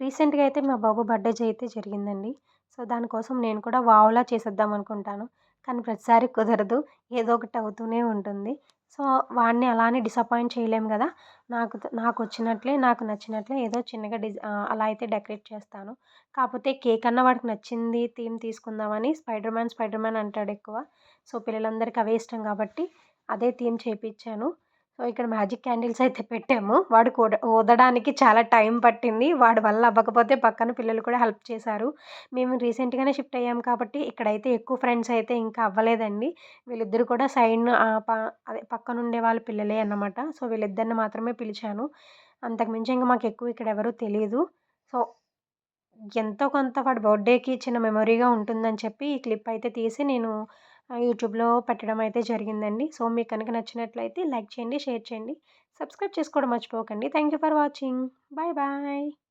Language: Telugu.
రీసెంట్గా అయితే మా బాబు బర్త్డే అయితే జరిగిందండి. సో దానికోసం నేను కూడా వావులా చేసేద్దాం అనుకుంటాను. కానీ ప్రతిసారి కుదరదు. ఏదో ఒకటి అవుతూనే ఉంటుంది. సో వాడిని అలానే డిసప్పాయింట్ చేయలేము కదా! నాకు నాకు వచ్చినట్లే నాకు నచ్చినట్లే ఏదో చిన్నగా డిజ అలా అయితే డెకరేట్ చేస్తాను. కాకపోతే కేక్ అన్న వాడికి నచ్చింది థీమ్ తీసుకుందామని స్పైడర్ మ్యాన్ స్పైడర్ మ్యాన్ అంటాడు ఎక్కువ. సో పిల్లలందరికీ అవే ఇష్టం కాబట్టి అదే థీమ్ చేయించాను సో ఇక్కడ మ్యాజిక్ క్యాండిల్స్ అయితే పెట్టాము. వాడికి ఊద ఊదడానికి చాలా టైం పట్టింది. వాడి వల్ల అవ్వకపోతే పక్కన పిల్లలు కూడా హెల్ప్ చేశారు. మేము రీసెంట్గానే షిఫ్ట్ అయ్యాము కాబట్టి ఇక్కడైతే ఎక్కువ ఫ్రెండ్స్ అయితే ఇంకా అవ్వలేదండి. వీళ్ళిద్దరు కూడా సైడ్ అదే పక్కన ఉండే వాళ్ళ పిల్లలే అన్నమాట. సో వీళ్ళిద్దరిని మాత్రమే పిలిచాను. అంతకుమించి ఇంకా మాకు ఎక్కువ ఇక్కడ ఎవరు తెలియదు సో ఎంతో కొంత వాడి బర్త్డేకి చిన్న మెమొరీగా ఉంటుందని చెప్పి ఈ క్లిప్ అయితే తీసి నేను యూట్యూబ్లో పెట్టడం అయితే జరిగిందండి. సో మీకు కనుక నచ్చినట్లయితే లైక్ చేయండి షేర్ చేయండి సబ్స్క్రైబ్ చేసుకోవడం మర్చిపోకండి. Thank you for watching. Bye bye.